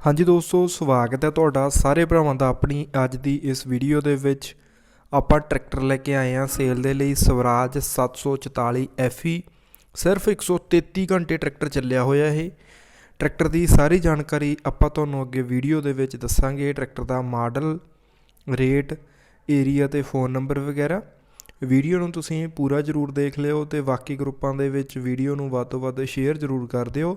ਹਾਂਜੀ ਦੋਸਤੋ, ਸਵਾਗਤ ਹੈ ਤੁਹਾਡਾ ਸਾਰੇ ਭਰਾਵਾਂ ਦਾ ਆਪਣੀ ਅੱਜ ਦੀ ਇਸ ਵੀਡੀਓ ਦੇ ਵਿੱਚ। ਆਪਾਂ ਟਰੈਕਟਰ ਲੈ ਕੇ ਆਏ ਹਾਂ ਸੇਲ ਦੇ ਲਈ ਸਵਰਾਜ 744 FE ਸਿਰਫ 133 ਘੰਟੇ ਟਰੈਕਟਰ ਚੱਲਿਆ ਹੋਇਆ ਇਹ। ਟਰੈਕਟਰ ਦੀ ਸਾਰੀ ਜਾਣਕਾਰੀ ਆਪਾਂ ਤੁਹਾਨੂੰ ਅੱਗੇ ਵੀਡੀਓ ਦੇ ਵਿੱਚ ਦੱਸਾਂਗੇ। ਟਰੈਕਟਰ ਦਾ ਮਾਡਲ, ਰੇਟ ਏਰੀਆ ਤੇ ਫੋਨ ਨੰਬਰ ਵਗੈਰਾ। ਵੀਡੀਓ ਨੂੰ ਤੁਸੀਂ ਪੂਰਾ ਜ਼ਰੂਰ ਦੇਖ ਲਿਓ ਤੇ ਬਾਕੀ ਗਰੁੱਪਾਂ ਦੇ ਵਿੱਚ ਵੀਡੀਓ ਨੂੰ ਵੱਧ ਤੋਂ ਵੱਧ ਸ਼ੇਅਰ ਜ਼ਰੂਰ ਕਰ ਦਿਓ।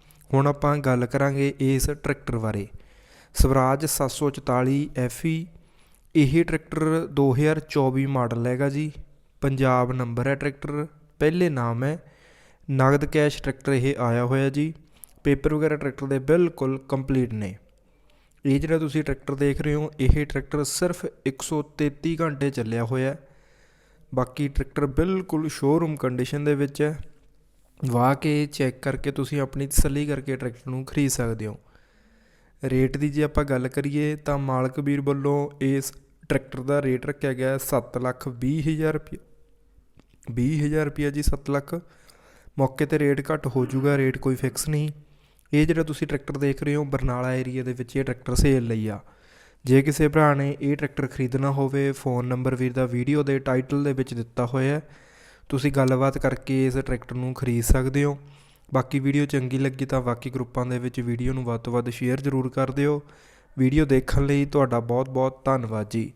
ਹੁਣ ਆਪਾਂ ਗੱਲ ਕਰਾਂਗੇ ਇਸ ਟਰੈਕਟਰ ਬਾਰੇ। ਸਵਰਾਜ 744 FE ਇਹ ਟਰੈਕਟਰ 2024 ਮਾਡਲ ਹੈਗਾ ਜੀ। ਪੰਜਾਬ ਨੰਬਰ ਹੈ ਟਰੈਕਟਰ, ਪਹਿਲੇ ਨਾਮ ਹੈ। ਨਗਦ ਕੈਸ਼ ਟਰੈਕਟਰ ਇਹ ਆਇਆ ਹੋਇਆ ਜੀ। ਪੇਪਰ ਵਗੈਰਾ ਟਰੈਕਟਰ ਦੇ ਬਿਲਕੁਲ ਕੰਪਲੀਟ ਨੇ। ਇਹ ਜਿਹੜਾ ਤੁਸੀਂ ਟਰੈਕਟਰ ਦੇਖ ਰਹੇ ਹੋ, ਇਹ ਟਰੈਕਟਰ ਸਿਰਫ 133 ਘੰਟੇ ਚੱਲਿਆ ਹੋਇਆ ਬਾਕੀ ਟਰੈਕਟਰ ਬਿਲਕੁਲ ਸ਼ੋਰੂਮ ਕੰਡੀਸ਼ਨ ਦੇ ਵਿੱਚ ਹੈ। ਵਾਹ ਕੇ ਚੈੱਕ ਕਰਕੇ ਤੁਸੀਂ ਆਪਣੀ ਤਸੱਲੀ ਕਰਕੇ ਟਰੈਕਟਰ ਨੂੰ ਖਰੀਦ ਸਕਦੇ ਹੋ। ਰੇਟ ਦੀ ਜੇ ਆਪਾਂ ਗੱਲ ਕਰੀਏ ਤਾਂ ਮਾਲਕ ਵੀਰ ਵੱਲੋਂ ਇਸ ਟਰੈਕਟਰ ਦਾ ਰੇਟ ਰੱਖਿਆ ਗਿਆ 7 ਲੱਖ 20 ਹਜ਼ਾਰ ਰੁਪਏ 20 ਹਜ਼ਾਰ ਰੁਪਏ ਜੀ 7 ਲੱਖ। ਮੌਕੇ ਤੇ ਰੇਟ ਘੱਟ ਹੋ ਜਾਊਗਾ ਰੇਟ ਕੋਈ ਫਿਕਸ ਨਹੀਂ। ਇਹ ਜਿਹੜਾ ਤੁਸੀਂ ਟਰੈਕਟਰ ਦੇਖ ਰਹੇ ਹੋ, ਬਰਨਾਲਾ ਏਰੀਆ ਦੇ ਵਿੱਚ ਇਹ ਟਰੈਕਟਰ ਸੇਲ ਲਈ ਆ। ਜੇ ਕਿਸੇ ਭਰਾ ਨੇ ਇਹ ਟਰੈਕਟਰ ਖਰੀਦਣਾ ਹੋਵੇ ਫੋਨ ਨੰਬਰ ਵੀਰ ਦਾ ਵੀਡੀਓ ਦੇ ਟਾਈਟਲ ਦੇ ਵਿੱਚ ਦਿੱਤਾ ਹੋਇਆ ਹੈ। ਤੁਸੀਂ ਗੱਲਬਾਤ ਕਰਕੇ ਇਸ ਟਰੈਕਟਰ ਨੂੰ ਖਰੀਦ ਸਕਦੇ ਹੋ। ਬਾਕੀ ਵੀਡੀਓ ਚੰਗੀ ਲੱਗੀ ਤਾਂ ਬਾਕੀ ਗਰੁੱਪਾਂ ਦੇ ਵਿੱਚ ਵੀਡੀਓ ਨੂੰ ਵੱਧ ਤੋਂ ਵੱਧ ਸ਼ੇਅਰ ਜ਼ਰੂਰ ਕਰ ਦਿਓ। ਵੀਡੀਓ ਦੇਖਣ ਲਈ ਤੁਹਾਡਾ ਬਹੁਤ ਬਹੁਤ ਧੰਨਵਾਦ ਜੀ।